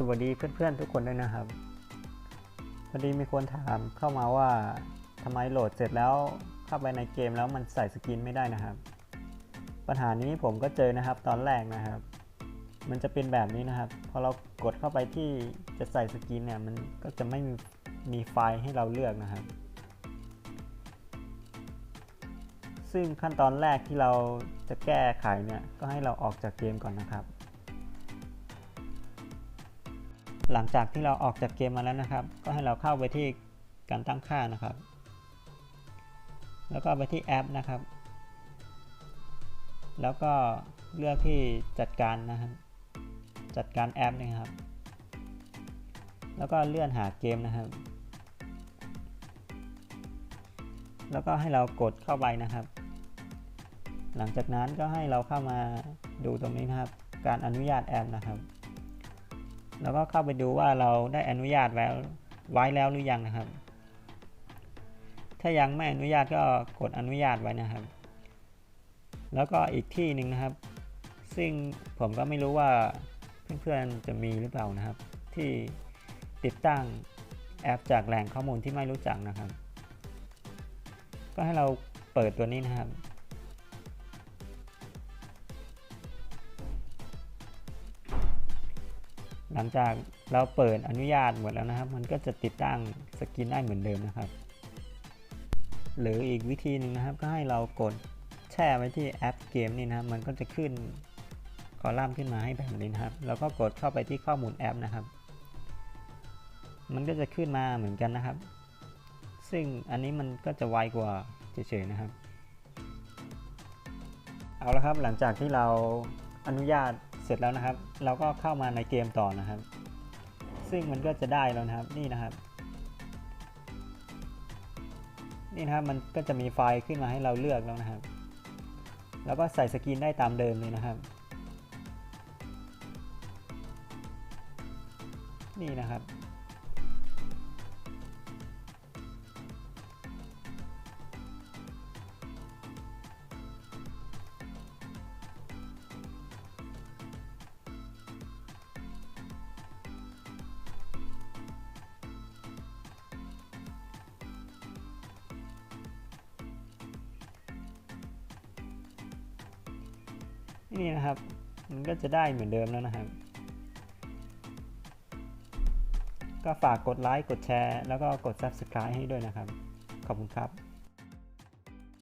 สวัสดีเพื่อนๆทุกคนด้วยนะครับพอดีมีคนถามเข้ามาว่าทำไมโหลดเสร็จแล้วเข้าไปในเกมแล้วมันใส่สกินไม่ได้นะครับ ปัญหานี้ผมก็เจอนะครับตอนแรกนะครับ มันจะเป็นแบบนี้นะครับ พอเรากดเข้าไปที่จะใส่สกินเนี่ยมันก็จะไม่มีมีไฟล์ให้เราเลือกนะครับ ซึ่งขั้นตอนแรกที่เราจะแก้ไขเนี่ยก็ให้เราออกจากเกมก่อนนะครับ หลังจากที่เราออกจากเกมมาแล้วนะครับ ก็ให้เราเข้าไปที่การตั้งค่านะครับ แล้วก็ไปที่แอปนะครับ แล้วก็เลือกที่จัดการนะครับ จัดการแอปนะครับ แล้วก็เลื่อนหาเกมนะครับ แล้วก็ให้เรากดเข้าไปนะครับ หลังจากนั้นก็ให้เราเข้ามาดูตรงนี้นะครับ การอนุญาตแอปนะครับ แล้วก็เข้าไปดูว่าเราได้อนุญาตไว้ไว้แล้วหรือยังนะครับ ถ้ายังไม่อนุญาตก็กดอนุญาตไว้นะครับ แล้วก็อีกที่หนึ่งนะครับ ซึ่งผมก็ไม่รู้ว่าเพื่อนๆจะมีหรือเปล่านะครับ ที่ติดตั้งแอปจากแหล่งข้อมูลที่ไม่รู้จักนะครับ ก็ให้เราเปิดตัวนี้นะครับ หลังจากเราเปิดอนุญาตหมดแล้วนะครับ มันก็จะติดตั้งสกินได้เหมือนเดิมนะครับ หรืออีกวิธีหนึ่งนะครับ ก็ให้เรากดแช่ไว้ที่แอปเกมนี่นะครับ มันก็จะขึ้นคอลัมน์ขึ้นมาให้แบบนี้นะครับ แล้วก็กดเข้าไปที่ข้อมูลแอปนะครับ มันก็จะขึ้นมาเหมือนกันนะครับ ซึ่งอันนี้มันก็จะไวกว่าเฉยๆนะครับ เอาละครับหลังจากที่เราอนุญาต เสร็จแล้วนะครับ เราก็เข้ามาในเกมต่อนะครับ ซึ่งมันก็จะได้แล้วนะครับนี่นะครับ นี่นะครับมันก็จะมีไฟล์ขึ้นมาให้เราเลือกแล้วนะครับ แล้วก็ใส่สกินได้ตามเดิมเลยนะครับ นี่นะครับ นี่นะครับ มันก็จะได้เหมือนเดิมแล้วนะครับ ก็ฝากกดไลค์ กดแชร์ แล้วก็กด Subscribe ให้ด้วยนะครับ ขอบคุณครับ